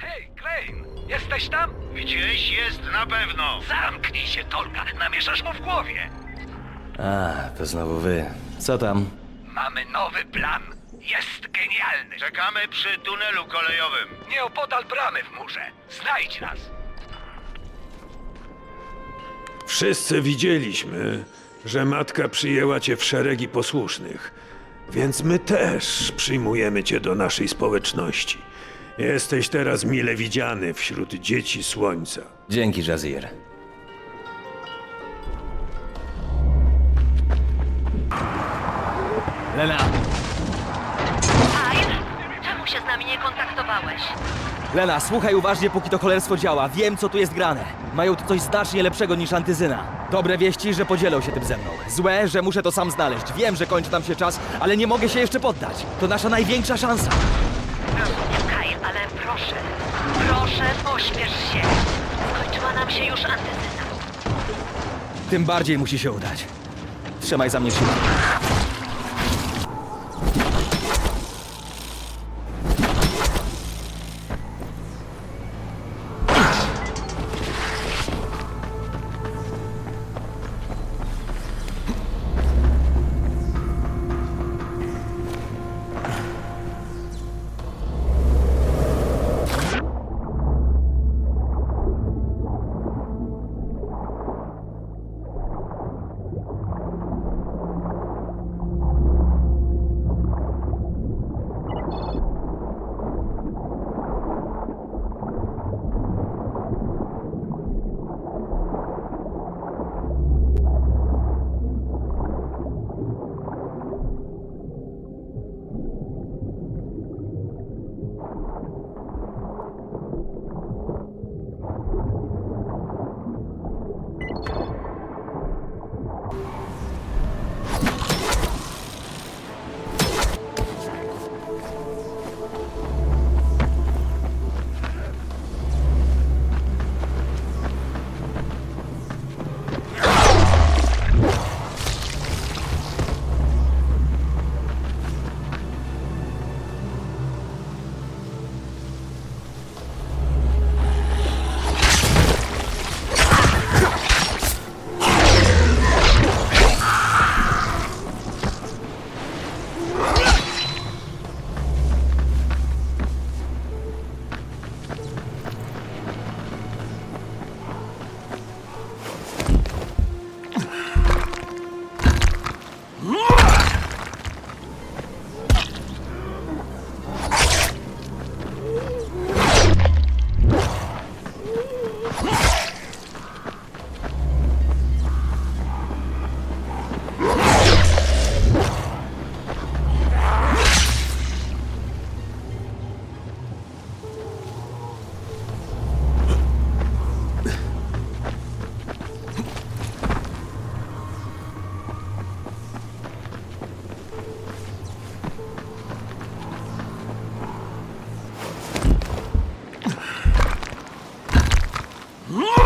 Hej, Crane! Jesteś tam? Gdzieś jest na pewno. Zamknij się, Tolga! Namieszasz mu w głowie! A, to znowu wy. Co tam? Mamy nowy plan. Jest genialny. Czekamy przy tunelu kolejowym. Nieopodal bramy w murze. Znajdź nas. Wszyscy widzieliśmy, że matka przyjęła cię w szeregi posłusznych, więc my też przyjmujemy cię do naszej społeczności. Jesteś teraz mile widziany wśród dzieci słońca. Dzięki, Jazir. Lena! Kyle? Czemu się z nami nie kontaktowałeś? Lena, słuchaj uważnie, póki to cholerstwo działa. Wiem, co tu jest grane. Mają tu coś znacznie lepszego niż antyzyna. Dobre wieści, że podzielą się tym ze mną. Złe, że muszę to sam znaleźć. Wiem, że kończy nam się czas, ale nie mogę się jeszcze poddać. To nasza największa szansa. Rozumiem, Kyle, ale proszę, proszę, pośpiesz się. Skończyła nam się już antyzyna. Tym bardziej musi się udać. Trzymaj za mnie siłę. Whoa!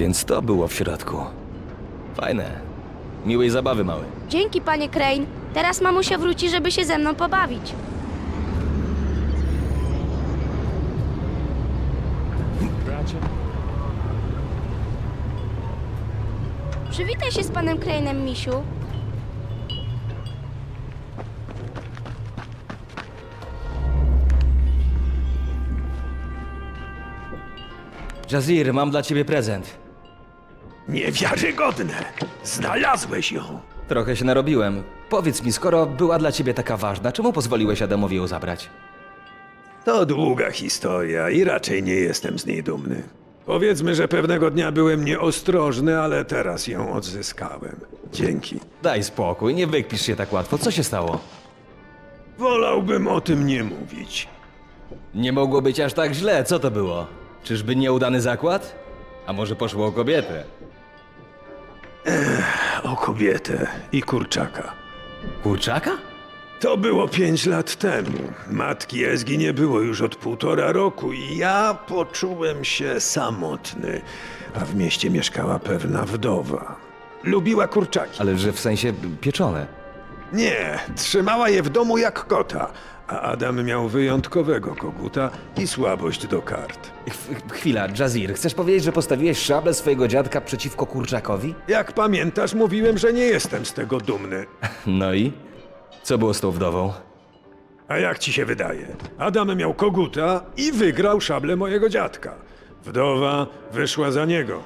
Więc to było w środku. Fajne. Miłej zabawy, mały. Dzięki, panie Crane. Teraz mamusia wróci, żeby się ze mną pobawić. Przywitaj się z panem Crane'em, misiu. Jazir, mam dla ciebie prezent. Niewiarygodne! Znalazłeś ją! Trochę się narobiłem. Powiedz mi, skoro była dla ciebie taka ważna, czemu pozwoliłeś Adamowi ją zabrać? To długa historia i raczej nie jestem z niej dumny. Powiedzmy, że pewnego dnia byłem nieostrożny, ale teraz ją odzyskałem. Dzięki. Daj spokój, nie wykpisz się tak łatwo. Co się stało? Wolałbym o tym nie mówić. Nie mogło być aż tak źle, co to było? Czyżby nieudany zakład? A może poszło o kobietę? O kobietę i kurczaka. Kurczaka? To było pięć lat temu. Matki Ezgi nie było już od półtora roku i ja poczułem się samotny, a w mieście mieszkała pewna wdowa. Lubiła kurczaki. Ale że w sensie pieczone. Nie, trzymała je w domu jak kota, a Adam miał wyjątkowego koguta i słabość do kart. Ch- chwila, Jazir, chcesz powiedzieć, że postawiłeś szablę swojego dziadka przeciwko kurczakowi? Jak pamiętasz, mówiłem, że nie jestem z tego dumny. No i? Co było z tą wdową? A jak ci się wydaje? Adam miał koguta i wygrał szablę mojego dziadka. Wdowa wyszła za niego.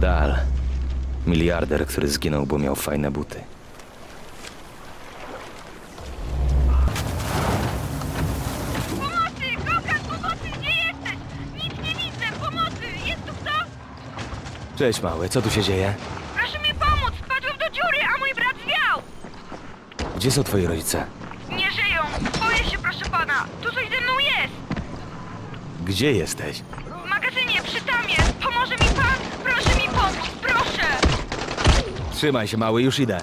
To chyba Dal. Miliarder, który zginął, bo miał fajne buty. Pomocy! Kokat, pomocy! Gdzie jesteś? Nic nie widzę! Pomocy! Jest tu kto? Cześć, mały, co tu się dzieje? Proszę mi pomóc! Wpadłem do dziury, a mój brat zwiał! Gdzie są twoi rodzice? Nie żyją! proszę pana. Tu coś ze mną jest. Gdzie jesteś? Trzymaj się, mały, już idę.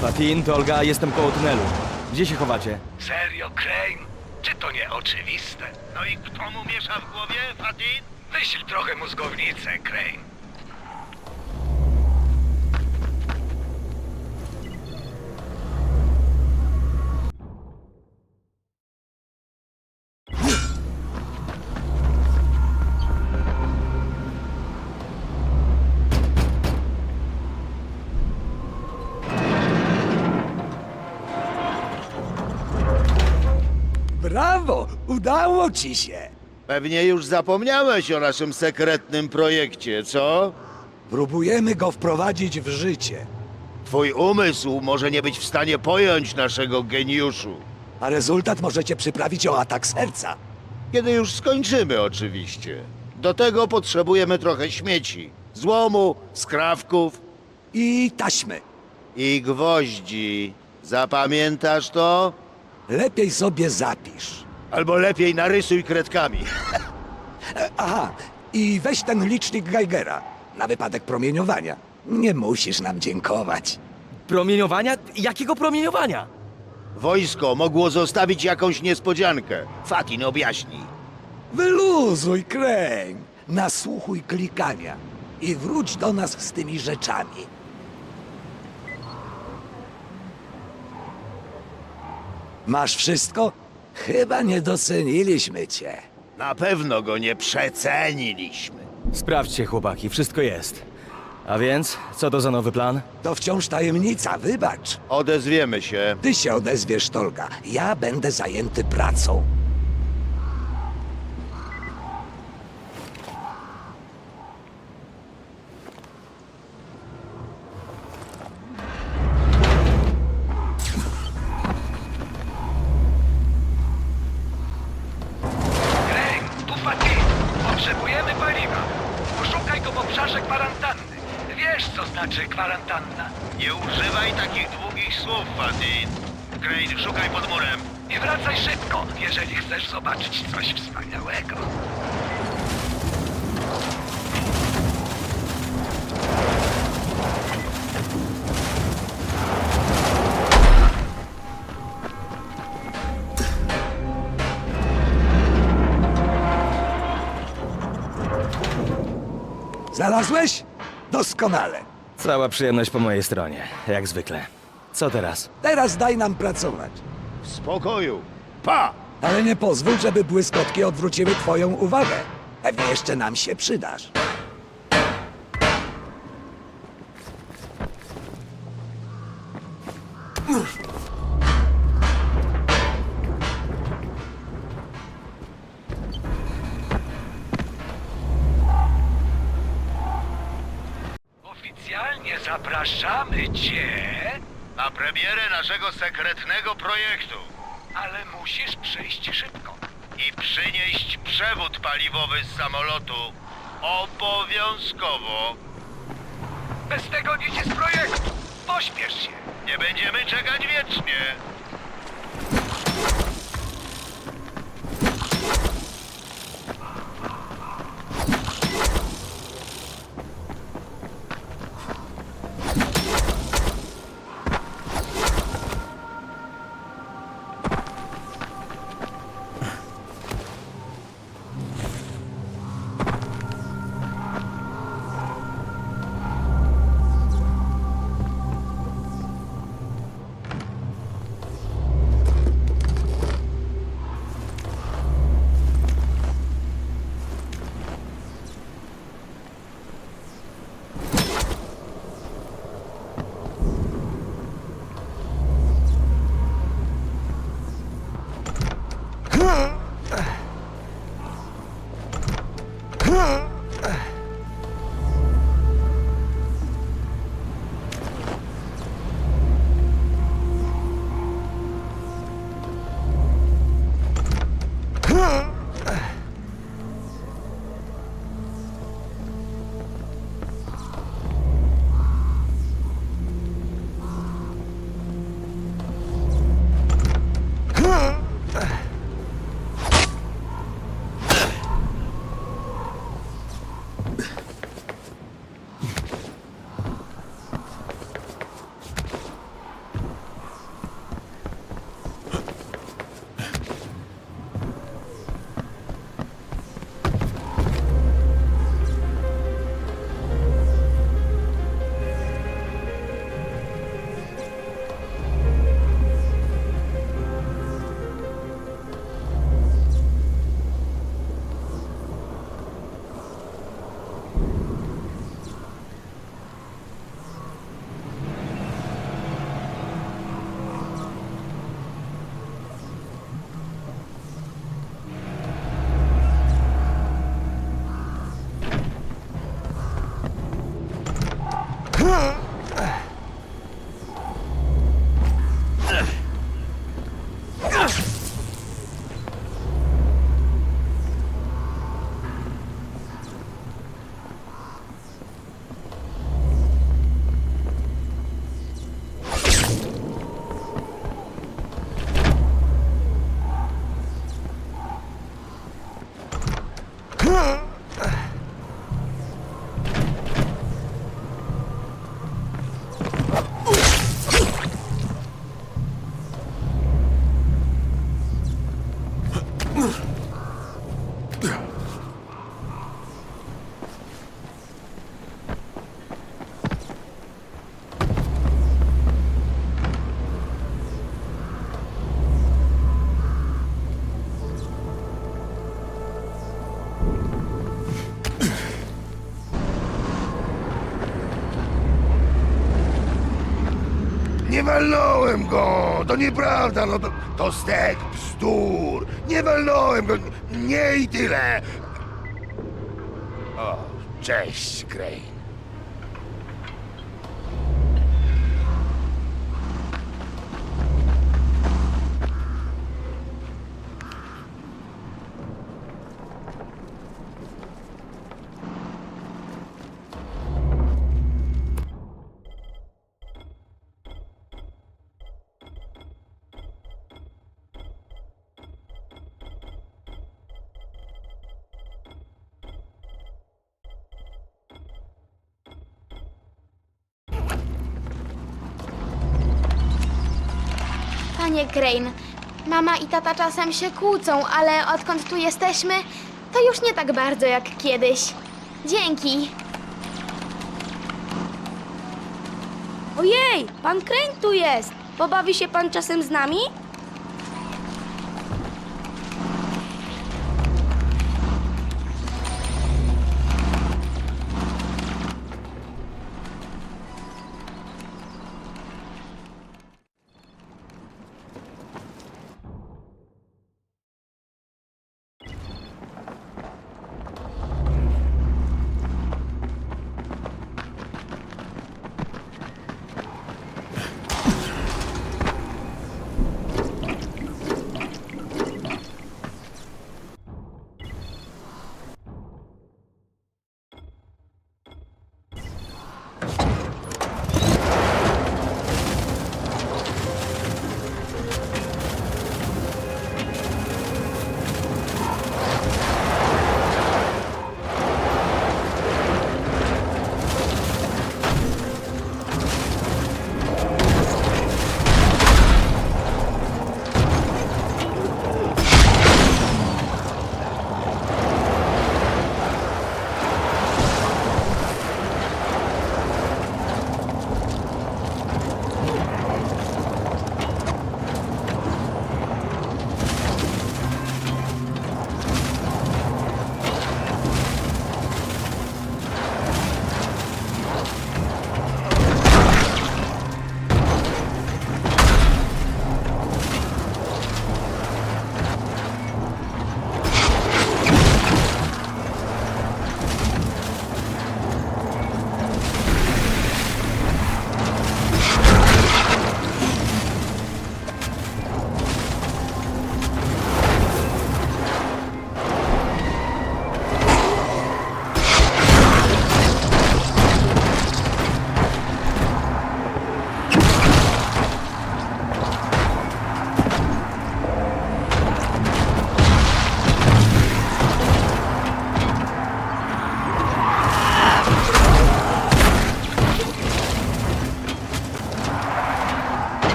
Fatin, to Olga, jestem koło tunelu. Gdzie się chowacie? Serio, Crane? Czy to nie oczywiste? No i kto mu miesza w głowie, Fatin? Wyśl trochę mózgownicę, Crane. Brawo! Udało ci się! Pewnie już zapomniałeś o naszym sekretnym projekcie, co? Próbujemy go wprowadzić w życie. Twój umysł może nie być w stanie pojąć naszego geniuszu. A rezultat możecie przyprawić o atak serca. Kiedy już skończymy, oczywiście. Do tego potrzebujemy trochę śmieci, złomu, skrawków I taśmy. i gwoździ. Zapamiętasz to? Lepiej sobie zapisz. Albo lepiej narysuj kredkami. E, Aha, i weź ten licznik Geigera. Na wypadek promieniowania. Nie musisz nam dziękować. Promieniowania? Jakiego promieniowania? Wojsko mogło zostawić jakąś niespodziankę. Fatin objaśni. Wyluzuj, kręg. Nasłuchuj klikania. I wróć do nas z tymi rzeczami. Masz wszystko? Chyba nie doceniliśmy cię. Na pewno go nie przeceniliśmy. Sprawdźcie, chłopaki, wszystko jest. A więc, co to za nowy plan? To wciąż tajemnica, wybacz. Odezwiemy się. Ty się odezwiesz, Tolga. Ja będę zajęty pracą. Używaj takich długich słów, Fatin. Crane, szukaj pod murem. I wracaj szybko, jeżeli chcesz zobaczyć coś wspaniałego. Znalazłeś? Doskonale. Cała przyjemność po mojej stronie, jak zwykle. Co teraz? Teraz daj nam pracować. W spokoju. Pa! Ale nie pozwól, żeby błyskotki odwróciły twoją uwagę. Pewnie jeszcze nam się przydasz. Zapraszamy cię, Na premierę naszego sekretnego projektu. ale musisz przyjść szybko. I przynieść przewód paliwowy z samolotu. Obowiązkowo. Bez tego nic z projektu. Pośpiesz się. Nie będziemy czekać wiecznie. Walnąłem go! To nieprawda, no to, to stek bzdur! Nie walnąłem go, nie i tyle! O, cześć, Crane. Panie Crane, mama i tata czasem się kłócą, ale odkąd tu jesteśmy, to już nie tak bardzo jak kiedyś. Dzięki. Ojej, pan Crane tu jest! Pobawi się pan czasem z nami?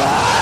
Yeah!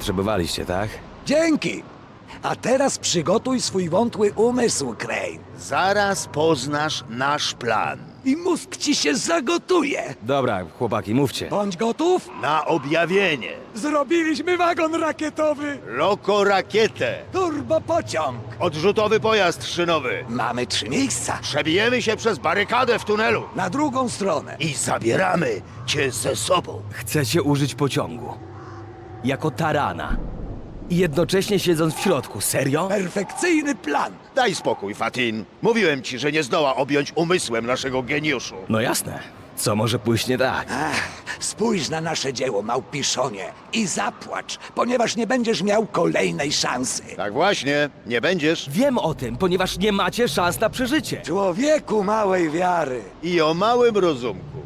Potrzebowaliście, tak? Dzięki! A teraz przygotuj swój wątły umysł, Crane. Zaraz poznasz nasz plan. I mózg ci się zagotuje. Dobra, chłopaki, mówcie. Bądź gotów? Na objawienie. Zrobiliśmy wagon rakietowy. Loko rakietę. Turbopociąg. Odrzutowy pojazd szynowy. Mamy trzy miejsca. Przebijemy się przez barykadę w tunelu. Na drugą stronę. I zabieramy cię ze sobą. Chcecie użyć pociągu. Jako tarana. I jednocześnie siedząc w środku. Serio? Perfekcyjny plan. Daj spokój, Fatin. Mówiłem ci, że nie zdoła objąć umysłem naszego geniuszu. No jasne. Co może pójść nie tak? Ach, spójrz na nasze dzieło, małpiszonie, i zapłacz, ponieważ nie będziesz miał kolejnej szansy. Tak właśnie, nie będziesz. Wiem o tym, ponieważ nie macie szans na przeżycie. Człowieku małej wiary. I o małym rozumku.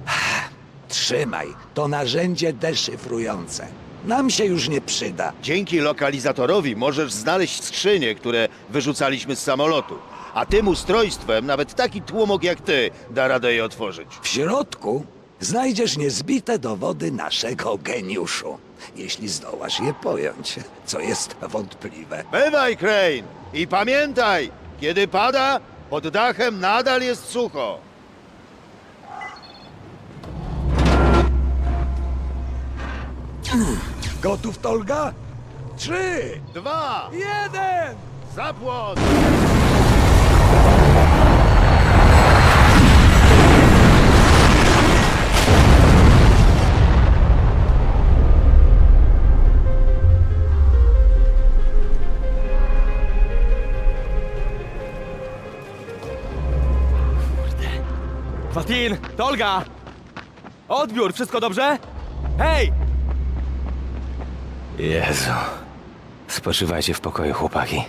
Trzymaj, to narzędzie deszyfrujące. Nam się już nie przyda. Dzięki lokalizatorowi możesz znaleźć skrzynie, które wyrzucaliśmy z samolotu. A tym ustrojstwem nawet taki tłumok jak ty da radę je otworzyć. W środku znajdziesz niezbite dowody naszego geniuszu. Jeśli zdołasz je pojąć, co jest wątpliwe. Bywaj, Crane! I pamiętaj, kiedy pada, pod dachem nadal jest sucho. Gotów, Tolga? Trzy, Dwa, jeden! zapłon! Fatin! Tolga! Odbiór, wszystko dobrze? Hej! Jezu. Spoczywajcie w pokoju, chłopaki.